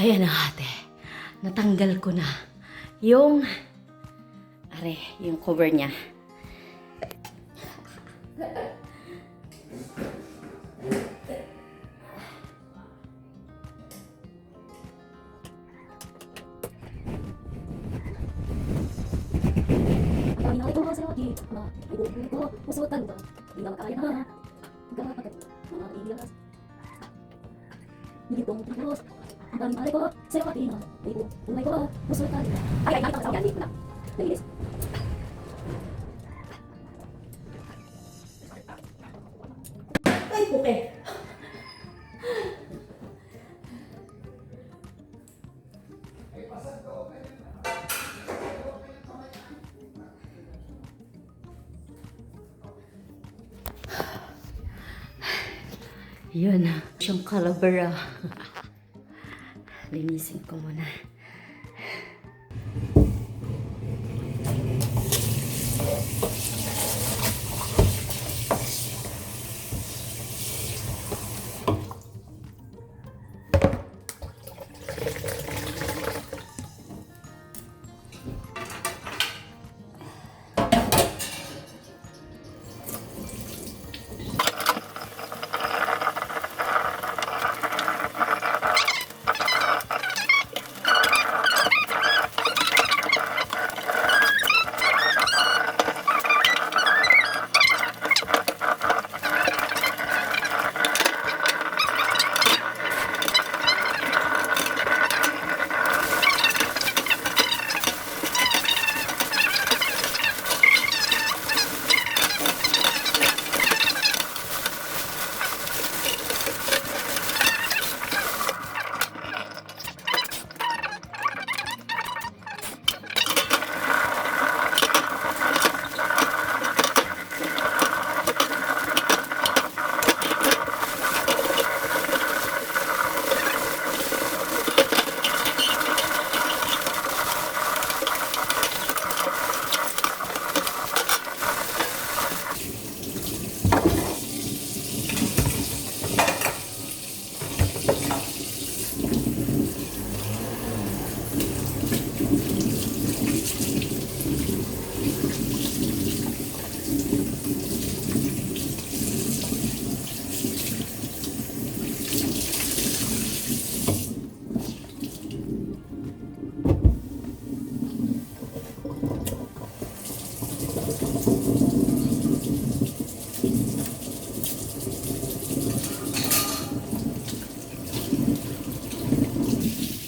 Ayan na ate. Natanggal ko na. Yung... Are, yung cover niya. Ay, puke. Yun, yung calabra. Linisin ko muna.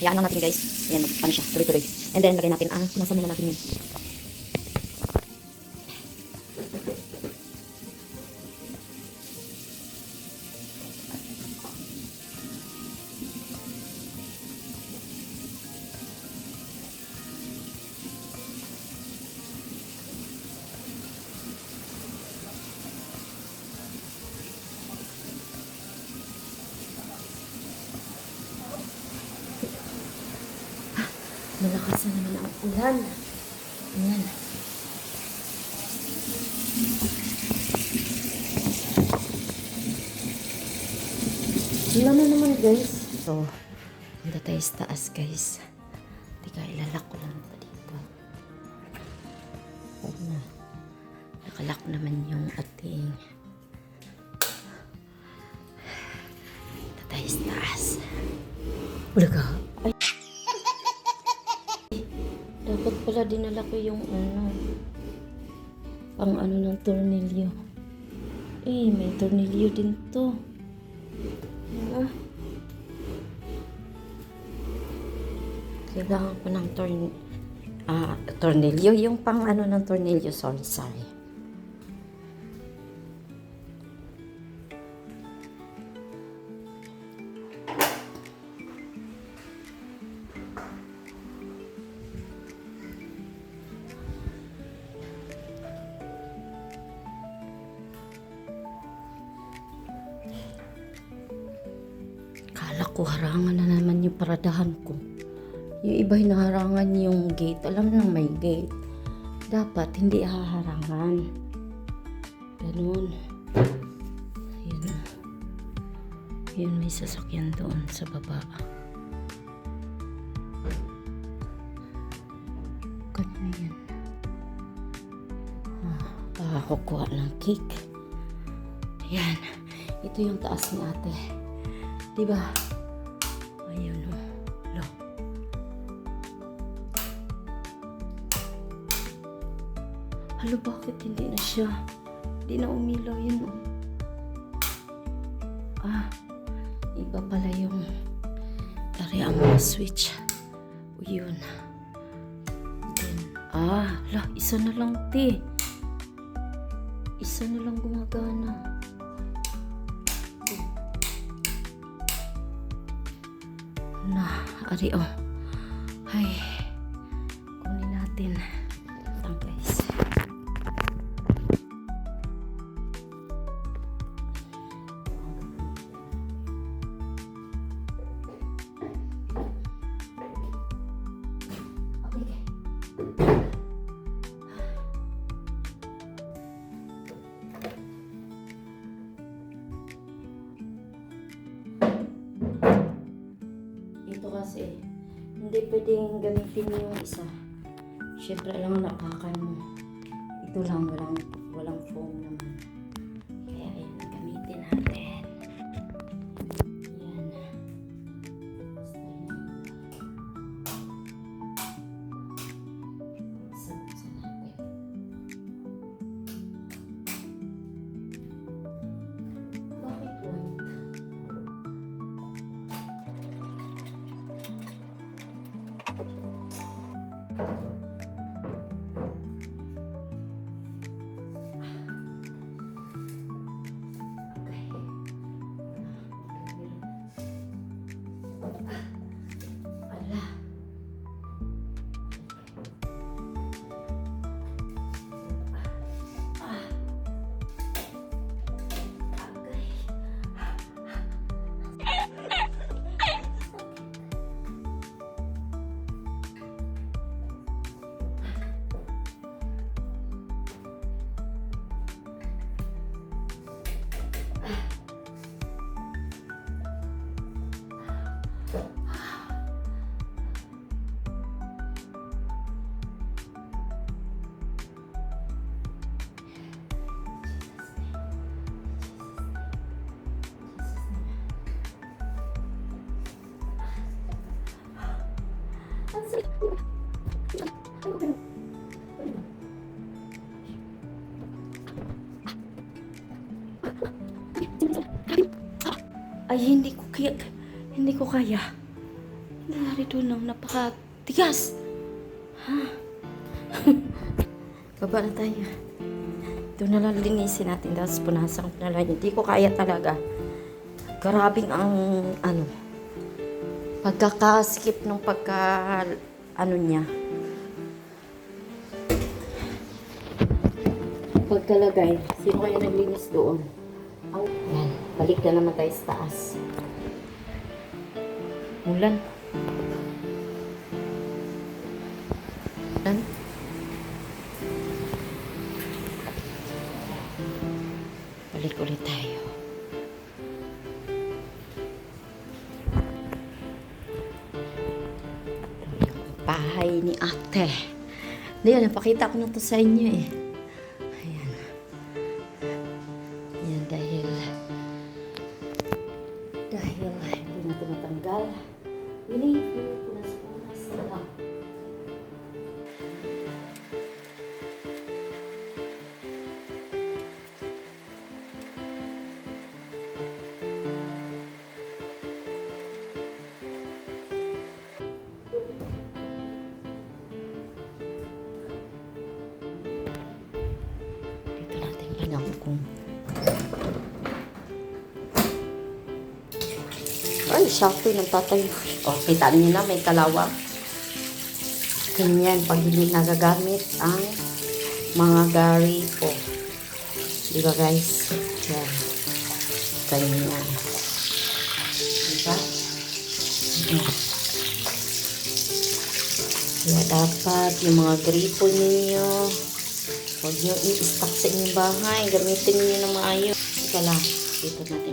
Hayaan lang natin guys. Ayan, ano siya, tuloy-tuloy. And then, lagay natin ang nasa muna natin yun. Malakas na naman ang ulan. Ayan. Wala na naman guys. So, punta tayo sa taas guys. Teka, ilalak ko lang pa dito. Na. Nakalak naman yung ating punta tayo sa ka. Pala dinala ko yung ano, pang ano ng tornilyo. Eh, may tornilyo din to. Ah. Kailangan ko ng torn ah, tornilyo. Yung pang ano ng tornilyo, sorry, sorry. ko, harangan na naman yung paradahan ko. Yung iba hinaharangan yung gate. Alam na may gate. Dapat hindi haharangan. Ganun. Ayan na. Ayan, may sasakyan doon sa baba. Ganun yan. Ah, baka kukuha ng cake. Ayan. Ito yung taas ni ate. Diba? Halo, bakit hindi na siya? Hindi na umilaw yun o. Ah, iba pala yung area mo switch. O yun. Then, ah, la, isa na lang te. Isa na lang gumagana. Na, ari oh. Ay, kasi, hindi pwedeng gamitin yung isa. Siyempre lang napakan mo. Ito lang, walang, walang foam naman. Ay, hindi ko kaya. Hindi ko kaya. Narito nang napakatigas. Ha? Baba na tayo. Ito na lang linisin natin. Tapos punasan ko na. Hindi ko kaya talaga. Grabing ang ano. Pagkakaskip ng pagka ano niya. Pagkalagay, sino kaya naglinis doon? Ang, yan, balik na naman tayo sa taas. Ulan. Ulan. Balik ulit tayo. Hindi, napakita ko na to sa inyo eh. Pinakukong. Ay, Shopee ng tatay. O, kita niyo na, may kalawang. Ganyan, pag hindi nagagamit ang mga gari po. Di ba guys? Yan. Ganyan. Diba? Yan. Kaya dapat yung mga gripo ninyo, huwag nyo i-stock sa inyong bahay. Gamitin niyo ng maayos. Ika lang. Dito natin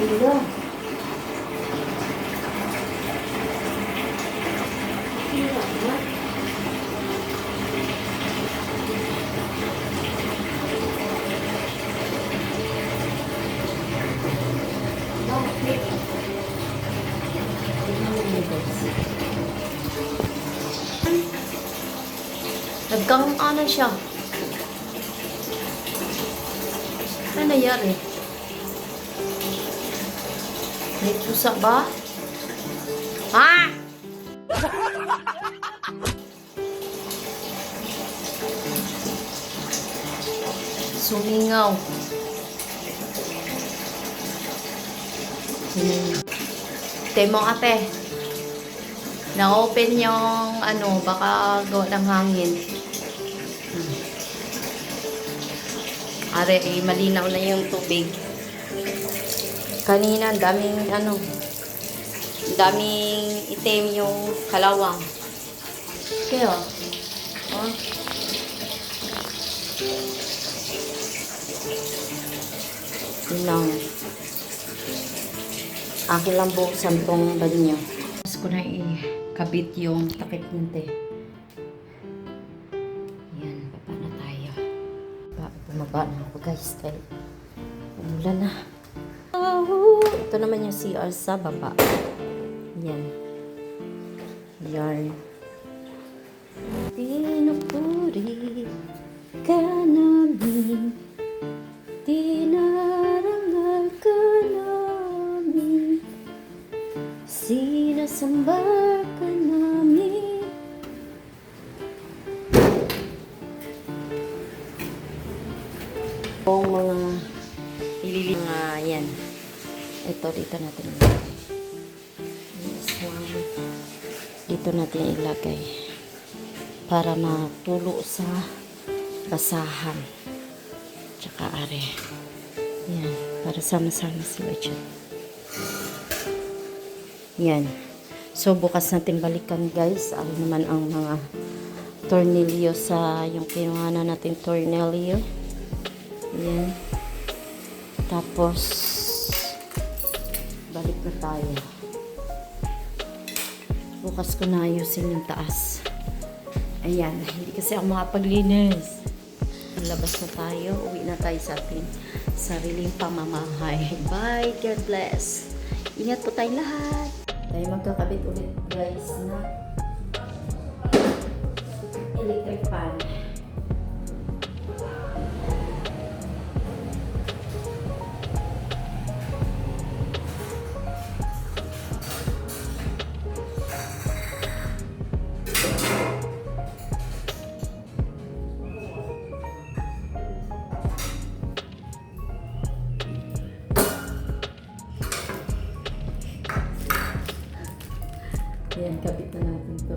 Guys. Nagkang ano siya. Pusa ba? Ha? Sumingaw. Hmm. Temo ate. Na-open yung ano, baka gawa ng hangin. Hmm. Are, eh, malinaw na yung tubig. Kanina, daming ano, daming itim yung kalawang. Kaya, oh. Yun lang. Akin lang buksan tong banyo. Tapos ko na ikabit yung takip nante. Yan, baba na tayo. Ba, bumaba na ako guys. Kaya umulan na. Ito naman yung CR sa baba. Yan. Yarn. Pinupuri ka namin. Dinarangal ka namin. Sinasamba ka namin. Ang mga ilili mga yan. Ito dito natin ilagay. One. Dito natin ilagay para matulo sa basahan. Tsaka are. Yan. Para sama-sama sila dyan. Yan. So, bukas natin balikan guys. Ano naman ang mga tornilyo sa yung kinuha na natin tornilyo. Yan. Tapos, tayo. Bukas ko na ayusin yung taas. Ayan, hindi kasi ako makapaglinis. Labas na tayo, uwi na tayo sa ating sariling pamamahay. Bye, God bless. Ingat po tayong lahat. Tayo magkakabit ulit guys na electric fan. Ayan, kabit na natin to.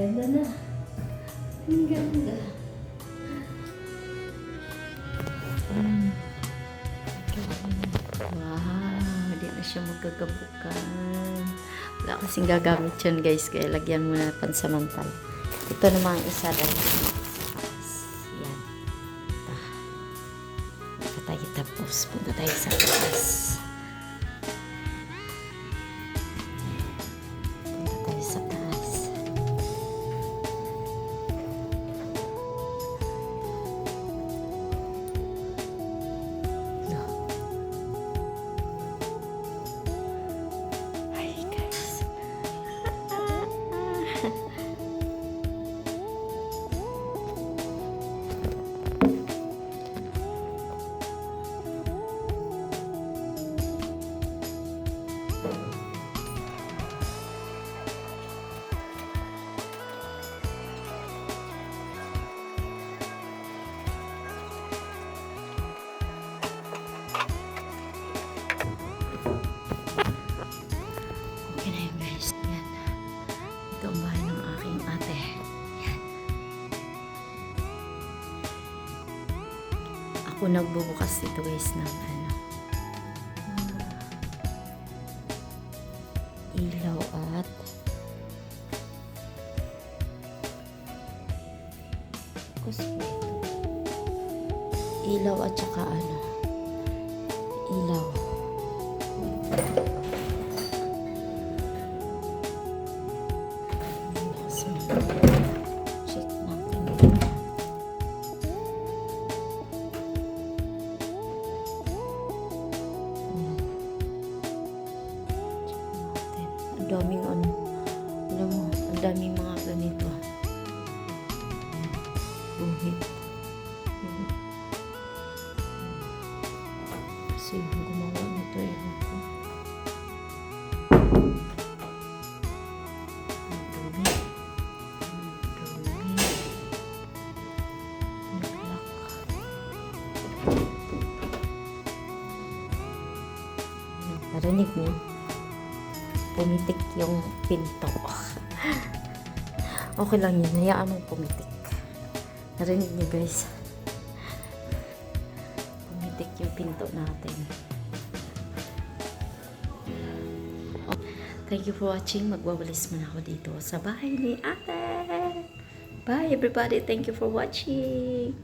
Ganda na. Ang ganda. Wow, di na siya magkagabukan. Wala kasing gagamit yun guys, kaya lagyan mo na pansamantala. Ito naman ang isa dahil. Yan. Ito. Punta tayo tapos. Punta tayo sa taas. Nagbubukas dito guys ng ano. ilaw at Kuspo ito. Ilaw at saka ano. Ilaw. Check Narinig niyo? Pumitik yung pinto. Okay lang yun. Hayaan mong pumitik. Narinig niyo guys? Pumitik yung pinto natin. Thank you for watching. Magwawalis man ako dito sa bahay ni ate. Bye everybody. Thank you for watching.